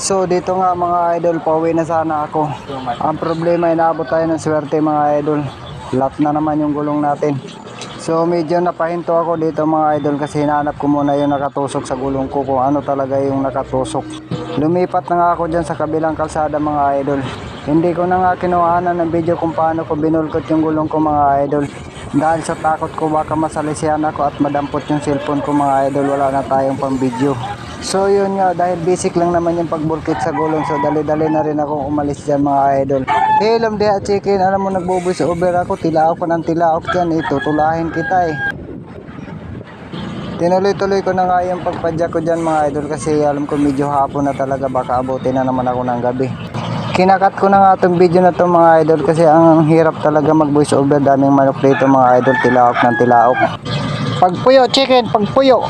So dito nga mga idol, pauwi na sana ako. Ang problema, inaabot tayo ng swerte mga idol. Lat na naman yung gulong natin. So medyo napahinto ako dito mga idol kasi hinahanap ko muna yung nakatusok sa gulong ko kung ano talaga yung nakatusok. Lumipat na nga ako dyan sa kabilang kalsada mga idol. Hindi ko na nga kinuhanan ng video kung paano ko binulkot yung gulong ko mga idol. Dahil sa takot ko baka masalisihan ako at madampot yung cellphone ko mga idol wala na tayong pang video. So yun nga dahil basic lang naman yung pagbulkit sa gulong so dali-dali na rin akong umalis dyan mga idol. Hey lam diha chicken alam mo nagbubuis over ako tilaok ko ng tilaok dyan ito tulahin kita eh. Tinuloy-tuloy ko na nga yung pagpadya ko dyan mga idol kasi alam ko medyo hapon na talaga baka abutin na naman ako ng gabi. Kinakat ko na nga itong video na to mga idol kasi ang hirap talaga mag voice over daming manok dito mga idol tilaok ng tilaok. Pagpuyo chicken, pagpuyo.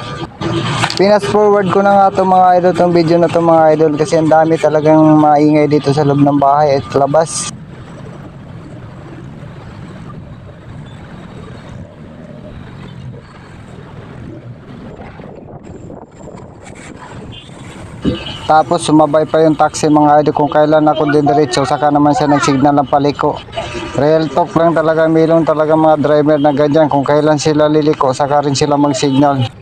Pinas forward ko na nga to mga idol tong video na to mga idol kasi ang dami talagang maingay dito sa loob ng bahay at labas. Tapos sumabay pa yung taxi mga idol kung kailan ako didiretso saka naman siya nagsignal ng paliko. Real talk lang talaga milong talaga mga driver na ganyan kung kailan sila liliko saka rin sila magsignal.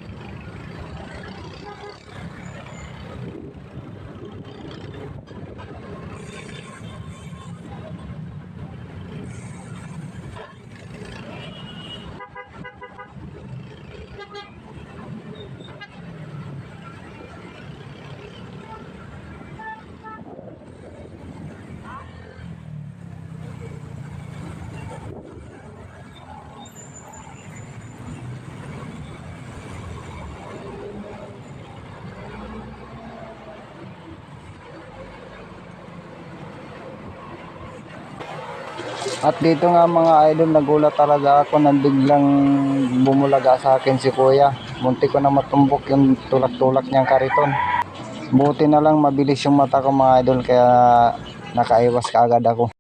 At dito nga mga idol, nagulat talaga ako na biglang bumulaga sa akin si kuya. Munti ko na matumbok yung tulak-tulak niyang kariton. Buti na lang mabilis yung mata ko mga idol kaya nakaiwas ka agad ako.